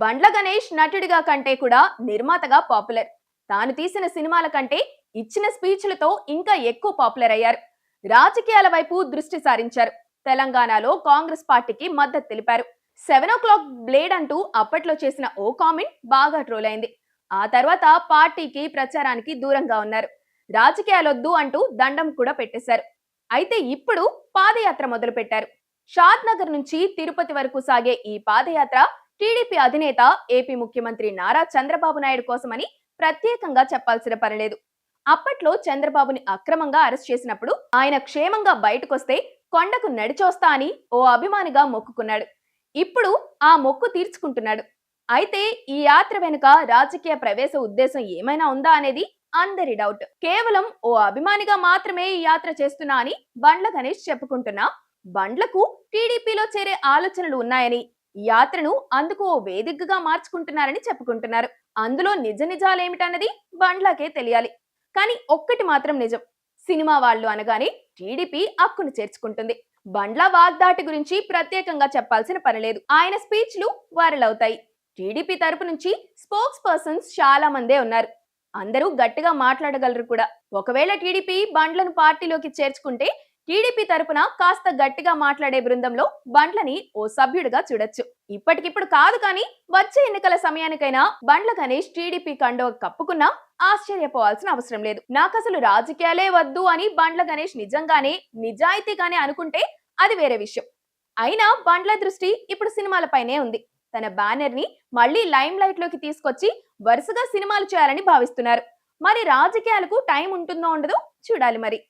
బండ్ల గణేష్ నటుడిగా కంటే కూడా నిర్మాతగా పాపులర్. తాను తీసిన సినిమాల కంటే ఇచ్చిన స్పీచ్లతో ఇంకా ఎక్కువ పాపులర్ అయ్యారు. రాజకీయాల వైపు దృష్టి సారించారు. తెలంగాణలో కాంగ్రెస్ పార్టీకి మద్దతు తెలిపారు. సెవెన్ ఓ క్లాక్ బ్లేడ్ అంటూ అప్పట్లో చేసిన ఓ కామెంట్ బాగా ట్రోల్ అయింది. ఆ తర్వాత పార్టీకి ప్రచారానికి దూరంగా ఉన్నారు. రాజకీయాలొద్దు అంటూ దండం కూడా పెట్టేశారు. అయితే ఇప్పుడు పాదయాత్ర మొదలు పెట్టారు షాద్ నగర్ నుంచి తిరుపతి వరకు సాగే ఈ పాదయాత్ర టీడీపీ అధినేత ఏపీ ముఖ్యమంత్రి నారా చంద్రబాబు నాయుడు కోసమని ప్రత్యేకంగా చెప్పాల్సిన పనిలేదు అప్పట్లో చంద్రబాబుని అక్రమంగా అరెస్ట్ చేసినప్పుడు ఆయన క్షేమంగా బయటకొస్తే కొండకు నడిచొస్తా అని ఓ అభిమానిగా మొక్కుకున్నాడు. ఇప్పుడు ఆ మొక్కు తీర్చుకుంటున్నాడు. అయితే ఈ యాత్ర వెనుక రాజకీయ ప్రవేశ ఉద్దేశం ఏమైనా ఉందా అనేది అందరి డౌట్. కేవలం ఓ అభిమానిగా మాత్రమే ఈ యాత్ర చేస్తున్నా అని బండ్ల గణేష్ చెప్పుకుంటున్నా బండ్లకు టీడీపీలో చేరే ఆలోచనలు ఉన్నాయని యాత్రను అందుకు ఓ వేదికగా మార్చుకుంటున్నారని చెప్పుకుంటున్నారు. అందులో నిజ నిజాలేమిటన్నది బండ్లకే తెలియాలి. కానీ ఒక్కటి మాత్రం నిజం. సినిమా వాళ్ళు అనగానే టీడీపీ హక్కును చేర్చుకుంటుంది. బండ్ల వాగ్దాటి గురించి ప్రత్యేకంగా చెప్పాల్సిన పనిలేదు ఆయన స్పీచ్లు వైరల్ అవుతాయి. టీడీపీ తరపు నుంచి స్పోక్స్ పర్సన్స్ చాలా మందే ఉన్నారు. అందరూ గట్టిగా మాట్లాడగలరు కూడా. ఒకవేళ టీడీపీ బండ్లను పార్టీలోకి చేర్చుకుంటే టీడీపీ తరపున కాస్త గట్టిగా మాట్లాడే బృందంలో బండ్లని ఓ సభ్యుడిగా చూడొచ్చు. ఇప్పటికిప్పుడు కాదు కానీ వచ్చే ఎన్నికల సమయానికైనా బండ్ల గణేష్ టీడీపీ కండువ కప్పుకున్నా ఆశ్చర్యపోవాల్సిన అవసరం లేదు. నాకసలు రాజకీయాలే వద్దు అని బండ్ల గణేష్ నిజంగానే నిజాయితీగానే అనుకుంటే అది వేరే విషయం. అయినా బండ్ల దృష్టి ఇప్పుడు సినిమాలపైనే ఉంది. తన బ్యానర్ని మళ్ళీ లైమ్ లైట్లోకి తీసుకొచ్చి వరుసగా సినిమాలు చేయాలని భావిస్తున్నారు. మరి రాజకీయాలకు టైం ఉంటుందో ఉండదో చూడాలి మరి.